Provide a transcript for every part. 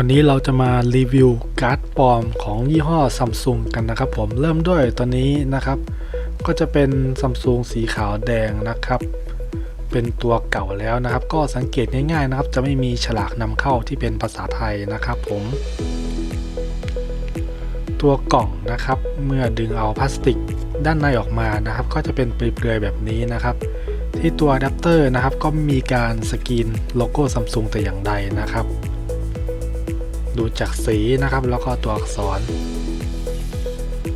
วันนี้เราจะมารีวิวการ์ดปลอมของยี่ห้อซัมซุงกันนะครับผมเริ่มด้วยตัวนี้นะครับ ก็จะเป็นซัมซุงสีขาวแดงนะครับ เป็นตัวเก่าแล้วนะครับ ก็สังเกตง่ายๆนะครับ จะไม่มีฉลากนำเข้าที่เป็นภาษาไทยนะครับผม ตัวกล่องนะครับ เมื่อดึงเอาพลาสติกด้านในออกมานะครับ ก็จะเป็นเปลือยๆแบบนี้นะครับ ที่ตัวอะแดปเตอร์นะครับก็มีการสกรีนโลโก้ซัมซุงแต่อย่างใดนะครับ ดูจากสีนะครับ แล้วก็ตัวอักษร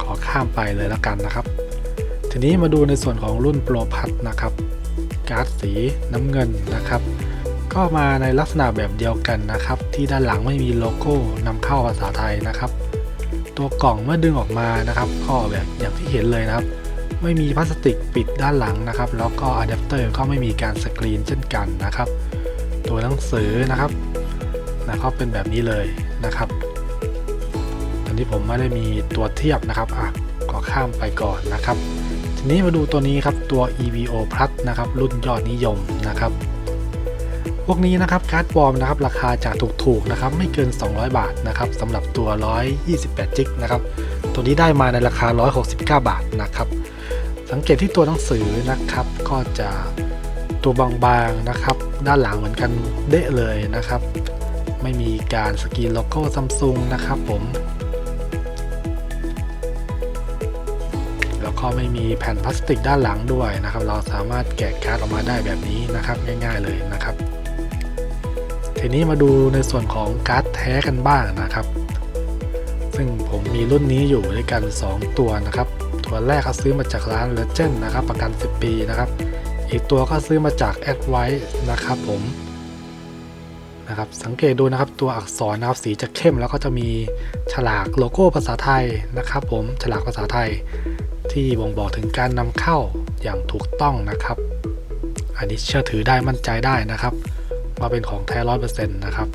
ขอข้ามไปเลยแล้วกันนะครับ ทีนี้มาดูในส่วนของรุ่นโปรพัทนะครับ การ์ดสีน้ำเงินนะครับ ก็มาในลักษณะแบบเดียวกันนะครับ ที่ด้านหลังไม่มีโลโก้นำเข้าภาษาไทยนะครับ ตัวกล่องเมื่อดึงออกมานะครับก็แบบอย่างที่เห็นเลยนะครับ ไม่มีพลาสติกปิดด้านหลังนะครับ แล้วก็อะแดปเตอร์ก็ไม่มีการสกรีนเช่นกันนะครับ ตัวหนังสือนะครับนะครับเป็นแบบนี้เลย นะครับตอนนี้ผมไม่ได้มีตัวเทียบนะครับอะก็ข้ามไปก่อนนะครับ ทีนี้มาดูตัวนี้ครับตัว EVO Plus นะครับรุ่นยอดนิยมนะครับ พวกนี้นะครับการ์ดวอร์มนะครับราคาจะถูกๆนะครับไม่เกิน 200 บาทนะครับสำหรับตัว 128จิกนะครับตัวนี้ได้มาในราคา 169 บาทนะครับ สังเกตที่ตัวหนังสือนะครับก็จะตัวบางๆนะครับ ด้านหลังเหมือนกันเดะเลยนะครับ ไม่มีการสกรีนโลโก้ซัมซุงนะครับผมแล้วก็ไม่มีแผ่นพลาสติกด้านหลังด้วยนะครับ เราสามารถแกะการ์ดออกมาได้แบบนี้นะครับง่าย ๆเลยนะครับ ทีนี้มาดูในส่วนของการ์ดแท้กันบ้างนะครับ ซึ่งผมมีรุ่นนี้อยู่ด้วยกัน 2 ตัวนะครับ ตัวแรกเขาซื้อมาจากร้าน Legend นะครับ ประกัน 10 ปีนะครับ อีกตัวก็ซื้อมาจาก a d v i c e นะครับผม นะครับสังเกตดูนะครับตัวอักษรนะครับสีจะเข้มแล้วก็จะมีฉลากโลโก้ภาษาไทยนะครับ ผมฉลากภาษาไทย ที่บ่งบอกถึงการนำเข้าอย่างถูกต้องนะครับ อันนี้เชื่อถือได้มั่นใจได้นะครับว่าเป็นของแท้ร้อยเปอร์เซ็นต์นะครับ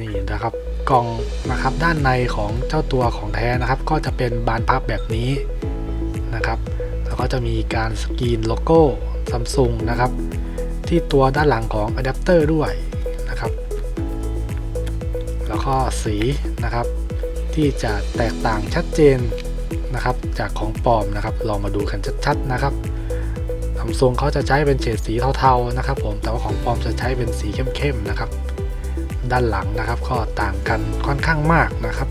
นี่นะครับกล่องนะครับด้านในของเจ้าตัวของแท้นะครับ ก็จะเป็นบานพับแบบนี้นะครับ แล้วก็จะมีการสกรีนโลโก้ซัมซุงนะครับ ที่ตัวด้านหลังของอะแดปเตอร์ด้วยนะครับ แล้วก็สีนะครับ ที่จะแตกต่างชัดเจนนะครับ จากของปลอมนะครับ ลองมาดูกันชัดๆนะครับซัมซุงเขาจะใช้เป็นเฉดสีเทาๆนะครับ ผมแต่ว่าของปลอมจะใช้เป็นสีเข้มๆนะครับ ด้านหลังนะครับก็ต่างกันค่อนข้างมากนะครับ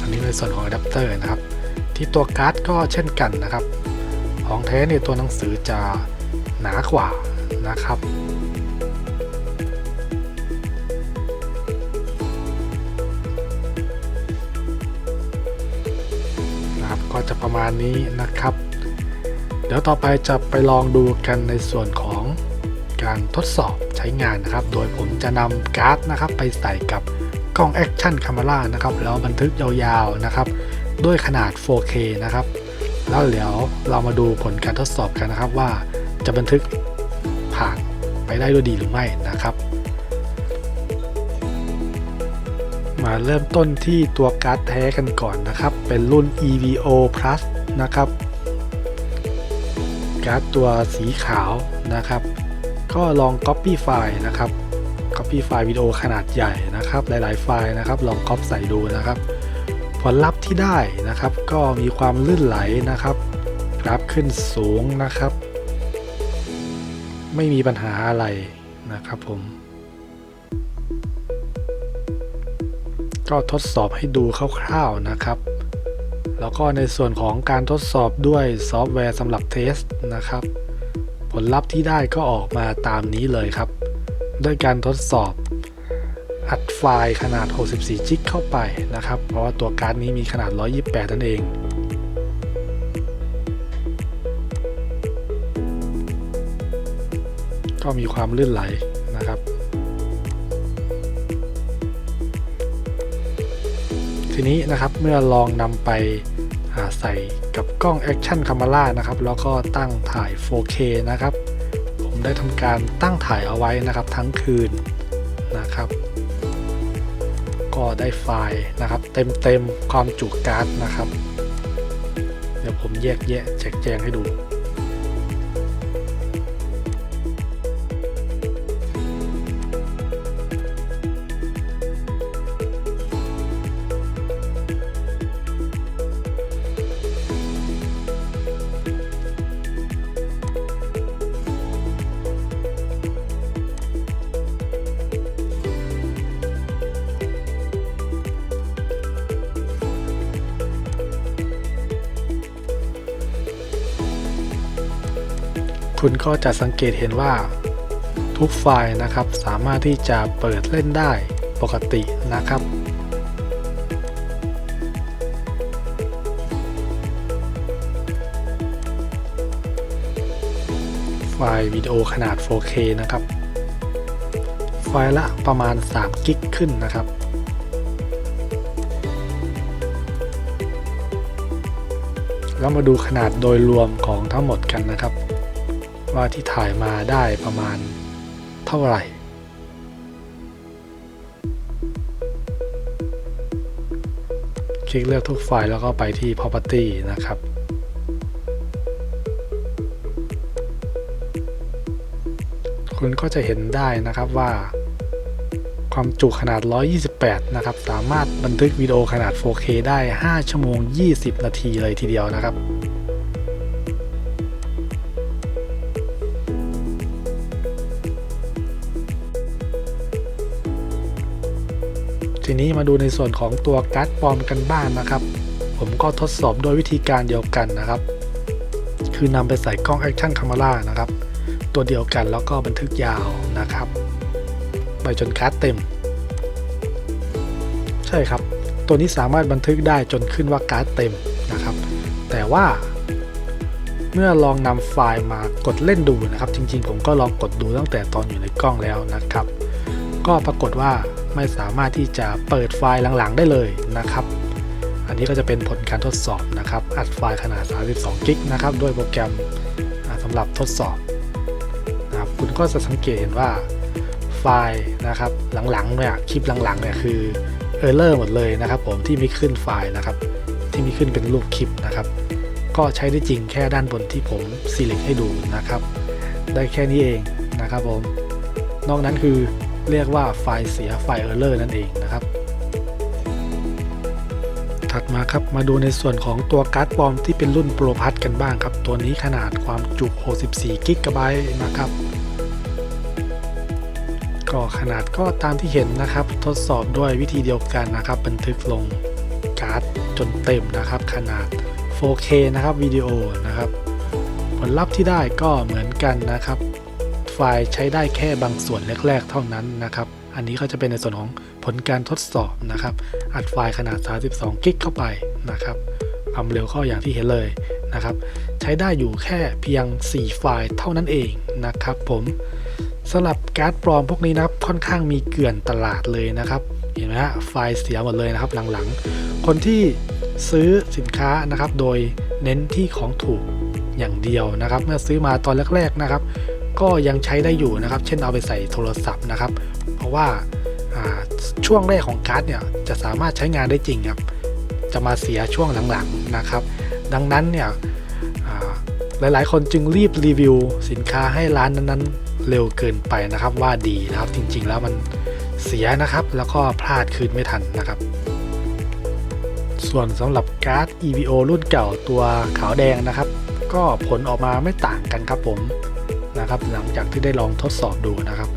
อันนี้ในส่วนของอะแดปเตอร์นะครับ ที่ตัวการ์ดก็เช่นกันนะครับ ของแท้เนี่ยตัวหนังสือจะหนากว่านะครับ นะครับ ก็จะประมาณนี้นะครับ เดี๋ยวต่อไปจะไปลองดูกันในส่วนของการทดสอบใช้งานนะครับ โดยผมจะนำการ์ดนะครับ ไปใส่กับกล้องแอคชั่นคา m e รานะครับ แล้วบันทึกยาวๆนะครับ ด้วยขนาด 4K นะครับ แล้วเดี๋ยวเรามาดูผลการทดสอบกันนะครับว่าจะบันทึกผ่านไปได้ด้วยดีหรือไม่นะครับ มาเริ่มต้นที่ตัวการ์ดแท้กันก่อนนะครับ เป็นรุ่น EVO Plus นะครับ การ์ดตัวสีขาวนะครับ ก็ลอง Copy ไฟล์นะครับ Copy ไฟล์วิดีโอขนาดใหญ่นะครับ หลาย ๆ ไฟล์นะครับ ลอง Copy ใส่ดูนะครับ ผลลัพธ์ที่ได้นะครับ ก็มีความลื่นไหลนะครับ กราฟขึ้นสูงนะครับ ไม่มีปัญหาอะไรนะครับผม ก็ทดสอบให้ดูคร่าวๆนะครับ แล้วก็ในส่วนของการทดสอบด้วยซอฟต์แวร์สำหรับเทสนะครับ ผลลัพธ์ที่ได้ก็ออกมาตามนี้เลยครับ ด้วยการทดสอบ อัดไฟล์ขนาด 64 จิกเข้าไปนะครับ เพราะว่าตัวการ์ดนี้มีขนาด 128 นั่นเองก็มีความลื่นไหลนะครับ ทีนี้นะครับเมื่อลองนำไปใส่กับกล้อง Action Camera นะครับ แล้วก็ตั้งถ่าย 4K นะครับ ผมได้ทำการตั้งถ่ายเอาไว้นะครับทั้งคืนนะครับ ก็ได้ไฟล์นะครับ เต็มๆความจุการ์ดนะครับ เดี๋ยวผมแยกแยะแจกแจงให้ดู คุณก็จะสังเกตเห็นว่า ทุกไฟล์นะครับสามารถที่จะเปิดเล่นได้ปกตินะครับ ไฟล์วิดีโอขนาด 4K นะครับ ไฟล์ละประมาณ3กิกขึ้นนะครับแล้วมาดูขนาดโดยรวมของทั้งหมดกันนะครับ ว่าที่ถ่ายมาได้ประมาณเท่าไหร่ คลิกเลือกทุกไฟล์แล้วก็ไปที่ property นะครับ คุณก็จะเห็นได้นะครับว่าความจุขนาด 128 นะครับ สามารถบันทึกวิดีโอขนาด 4K ได้ 5 ชั่วโมง 20 นาทีเลยทีเดียวนะครับ ทีนี้มาดูในส่วนของตัวการ์ดปลอมกันบ้างนนะครับ ผมก็ทดสอบโดยวิธีการเดียวกันนะครับ คือนำไปใส่กล้อง Action Camera นะครับ ตัวเดียวกันแล้วก็บันทึกยาวนะครับ ไปจนการ์ดเต็ม ใช่ครับ ตัวนี้สามารถบันทึกได้จนขึ้นว่าการ์ดเต็มนะครับ แต่ว่าเมื่อลองนำไฟล์มากดเล่นดูนะครับ จริงๆ ผมก็ลองกดดูตั้งแต่ตอนอยู่ในกล้องแล้วนะครับ ก็ปรากฏว่าไม่สามารถที่จะเปิดไฟล์หลังๆได้เลยนะครับ อันนี้ก็จะเป็นผลการทดสอบนะครับ อัดไฟล์ขนาด 32 กิกนะครับด้วยโปรแกรมสำหรับทดสอบนะครับคุณก็จะสังเกตเห็นว่าไฟล์นะครับหลังๆเนี่ยคลิปหลังๆเนี่ยคือเออร์เลอร์หมดเลยนะครับ ผมที่มีขึ้นไฟล์นะครับ ที่มีขึ้นเป็นรูปคลิปนะครับ ก็ใช้ได้จริงแค่ด้านบนที่ผม select ให้ดูนะครับ ได้แค่นี้เองนะครับผม นอกนั้นคือ เรียกว่าไฟล์เสียไฟล์ Error นั่นเองนะครับ ถัดมาครับมาดูในส่วนของตัวการ์ดปลอมที่เป็นรุ่นโปรพัทกันบ้างครับ ตัวนี้ขนาดความจุ 64กิกะไบต์นะครับก็ขนาดก็ตามที่เห็นนะครับ ทดสอบด้วยวิธีเดียวกันนะครับ บันทึกลงการ์ดจนเต็มนะครับ ขนาด 4K นะครับวิดีโอนะครับ ผลลัพธ์ที่ได้ก็เหมือนกันนะครับ ไฟล์ใช้ได้แค่บางส่วนแรก ๆ เท่านั้นนะครับ อันนี้ก็จะเป็นในส่วนของผลการทดสอบนะครับ อัดไฟล์ขนาด 32 กิกเข้าไปนะครับความเร็วก็อย่างที่เห็นเลยนะครับ ใช้ได้อยู่แค่เพียง 4 ไฟล์เท่านั้นเองนะครับ ผมสำหรับการ์ดปลอมพวกนี้นะครับค่อนข้างมีเกลื่อนตลาดเลยนะครับ เห็นไหมฮะไฟล์เสียหมดเลยนะครับหลังๆ คนที่ซื้อสินค้านะครับ โดยเน้นที่ของถูกอย่างเดียวนะครับ เมื่อซื้อมาตอนแรกๆนะครับ ก็ยังใช้ได้อยู่นะครับ เช่นเอาไปใส่โทรศัพท์นะครับ เพราะว่าช่วงแรกของการ์ดเนี่ยจะสามารถใช้งานได้จริงครับ จะมาเสียช่วงหลังๆนะครับ ดังนั้นเนี่ยหลายๆ คนจึงรีบรีวิวสินค้าให้ร้านนั้นๆ เร็วเกินไปนะครับว่าดีนะครับจริงๆแล้วมันเสียนะครับแล้วก็พลาดคืนไม่ทันนะครับ ส่วนสำหรับการ์ด EVO รุ่นเก่าตัวขาวแดงนะครับ ก็ผลออกมาไม่ต่างกันครับผม นะครับ หลังจากที่ได้ลองทดสอบดูนะครับ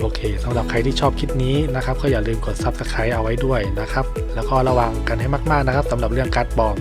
โอเคสำหรับใครที่ชอบคลิปนี้นะครับ ก็อย่าลืมกด Subscribe เอาไว้ด้วยนะครับ แล้วก็ระวังกันให้มากๆนะครับสำหรับเรื่องการ์ดบอม